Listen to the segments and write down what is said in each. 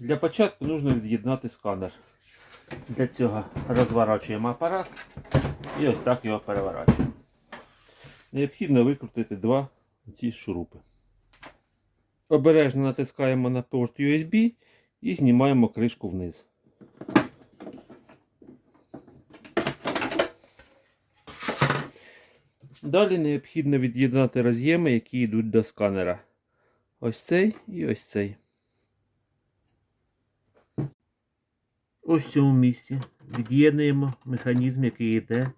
Для початку потрібно від'єднати сканер. Для цього розворачуємо апарат і ось так його переворачуємо. Необхідно викрутити два ці шурупи. Обережно натискаємо на порт USB і знімаємо кришку вниз. Далі необхідно від'єднати роз'єми, які йдуть до сканера. Ось цей і ось цей. Ось в цьому місці від'єднуємо механізм, який йде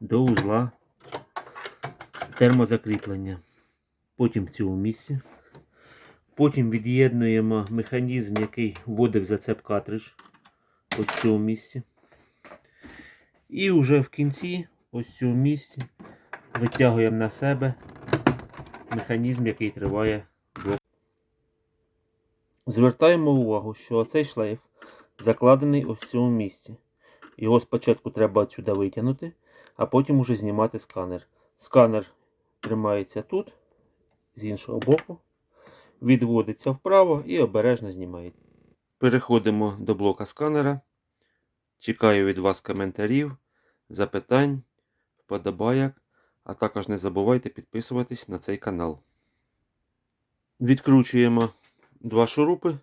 до узла термозакріплення. Потім в цьому місці. Потім від'єднуємо механізм, який вводив зацеп картридж. Ось в цьому місці. І вже в кінці, ось в цьому місці, витягуємо на себе механізм, який триває блок. Звертаємо увагу, що цей шлейф закладений ось в цьому місці. Його спочатку треба отсюди витягнути, а потім уже знімати сканер. Сканер тримається тут, з іншого боку, відводиться вправо і обережно знімається. Переходимо до блока сканера. Чекаю від вас коментарів, запитань, вподобайок, а також не забувайте підписуватись на цей канал. Відкручуємо два шурупи.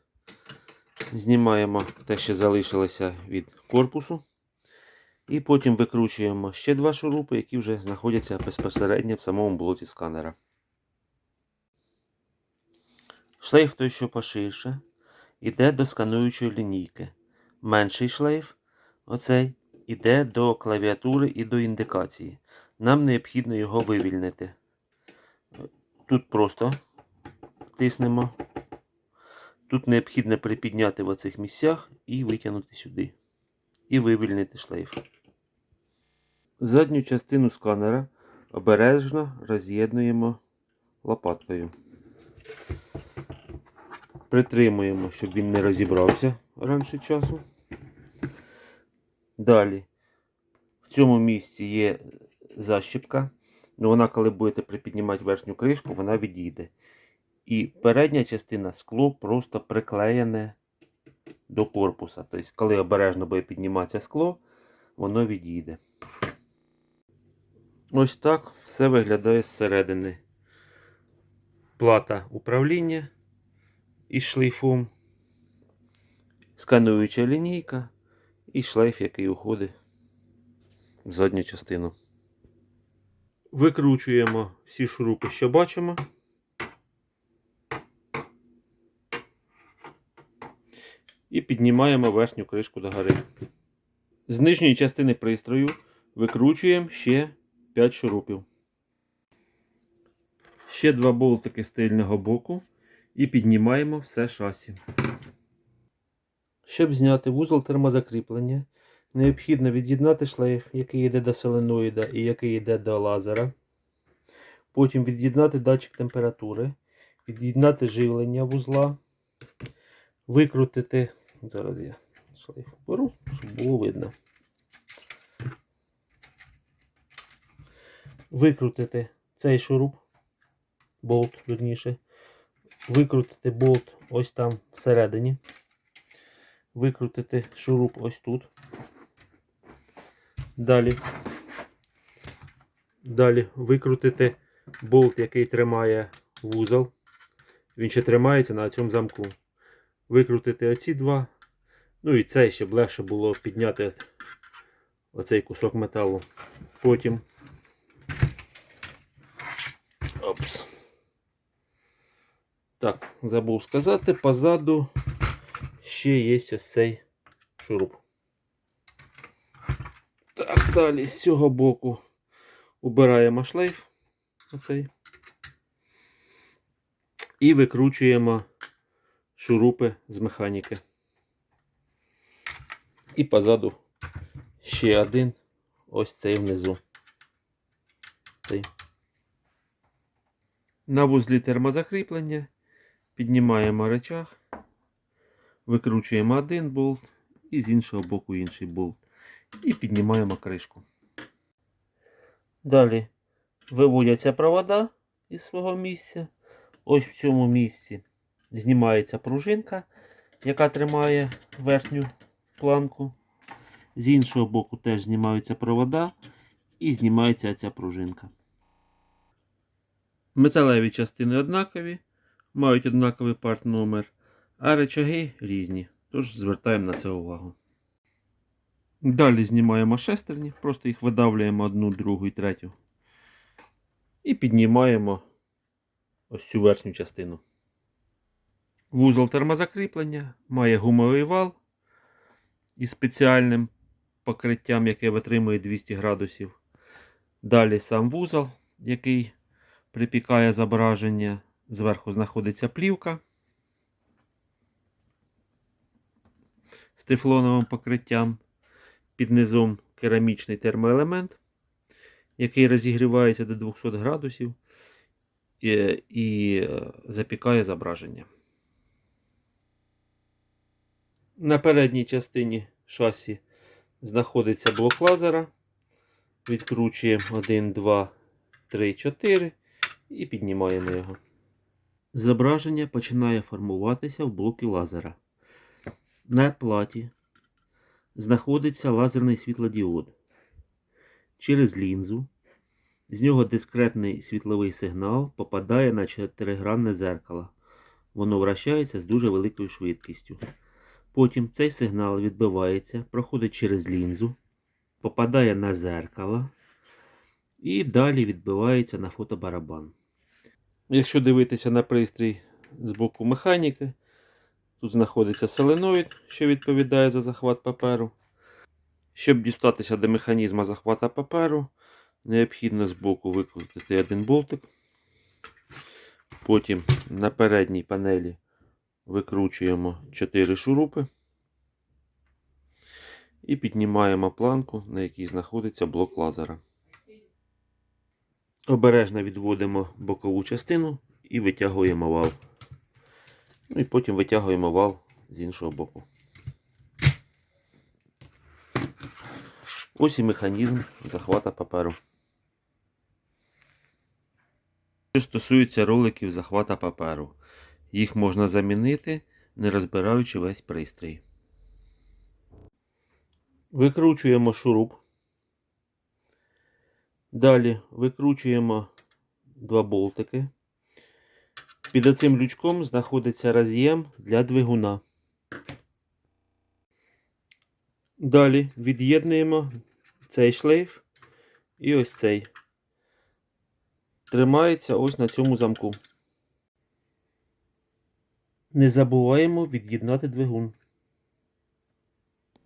Знімаємо те, що залишилося від корпусу. І потім викручуємо ще два шурупи, які вже знаходяться безпосередньо в самому блоці сканера. Шлейф той, що поширше, йде до скануючої лінійки. Менший шлейф, оцей, йде до клавіатури і до індикації. Нам необхідно його вивільнити. Тут просто тиснемо. Тут необхідно припідняти в оцих місцях і витягнути сюди. І вивільнити шлейф. Задню частину сканера обережно роз'єднуємо лопаткою. Притримуємо, щоб він не розібрався раніше часу. Далі, в цьому місці є защіпка. Ну, вона, коли будете припіднімати верхню кришку, вона відійде. І передня частина скло просто приклеєне до корпуса. Тобто, коли обережно буде підніматися скло, воно відійде. Ось так все виглядає зсередини. Плата управління із шлейфом, скануюча лінійка і шлейф, який уходить в задню частину. Викручуємо всі шурупи, що бачимо. І піднімаємо верхню кришку догори. З нижньої частини пристрою викручуємо ще 5 шурупів. Ще два болтики з тильного боку і піднімаємо все шасі. Щоб зняти вузол термозакріплення, необхідно від'єднати шлейф, який йде до соленоїда і який йде до лазера. Потім від'єднати датчик температури, від'єднати живлення вузла, викрутити. Зараз я шлейф беру, щоб було видно. Викрутити цей шуруп, болт, верніше. Викрутити болт ось там всередині. Викрутити шуруп ось тут. Далі. Далі викрутити болт, який тримає вузол. Він ще тримається на цьому замку. Викрутити оці два. Ну і цей, щоб легше було підняти оцей кусок металу. Потім. Опс. Так, забув сказати, позаду ще є ось цей шуруп. Так, далі з цього боку убираємо шлейф оцей. І викручуємо шурупи з механіки. І позаду ще один ось цей внизу. Цей. На вузлі термозакріплення піднімаємо речах, викручуємо один болт і з іншого боку інший болт. І піднімаємо кришку. Далі виводяться провода із свого місця. Ось в цьому місці знімається пружинка, яка тримає верхню планку. З іншого боку теж знімаються провода і знімається ця пружинка. Металеві частини однакові, мають однаковий парт номер, а речаги різні. Тож звертаємо на це увагу. Далі знімаємо шестерні, просто їх видавлюємо одну, другу і третю. І піднімаємо ось цю верхню частину. Вузол термозакріплення має гумовий вал із спеціальним покриттям, яке витримує 200 градусів. Далі сам вузол, який припікає зображення. Зверху знаходиться плівка з тефлоновим покриттям. Під низом керамічний термоелемент, який розігрівається до 200 градусів і, і е, запікає зображення. На передній частині шасі знаходиться блок лазера. Відкручуємо 1, 2, 3, 4 і піднімаємо його. Зображення починає формуватися в блокі лазера. На платі знаходиться лазерний світлодіод. Через лінзу з нього дискретний світловий сигнал попадає на чотиригранне зеркало. Воно вращається з дуже великою швидкістю. Потім цей сигнал відбивається, проходить через лінзу, попадає на зеркало і далі відбивається на фотобарабан. Якщо дивитися на пристрій з боку механіки, тут знаходиться соленоїд, що відповідає за захват паперу. Щоб дістатися до механізму захвата паперу, необхідно з боку викрутити один болтик. Потім на передній панелі викручуємо 4 шурупи і піднімаємо планку, на якій знаходиться блок лазера. Обережно відводимо бокову частину і витягуємо вал. Ну і потім витягуємо вал з іншого боку. Ось і механізм захвата паперу. Що стосується роликів захвата паперу, їх можна замінити, не розбираючи весь пристрій. Викручуємо шуруп. Далі викручуємо два болтики. Під оцим лючком знаходиться роз'єм для двигуна. Далі від'єднуємо цей шлейф і ось цей. Тримається ось на цьому замку. Не забуваємо від'єднати двигун.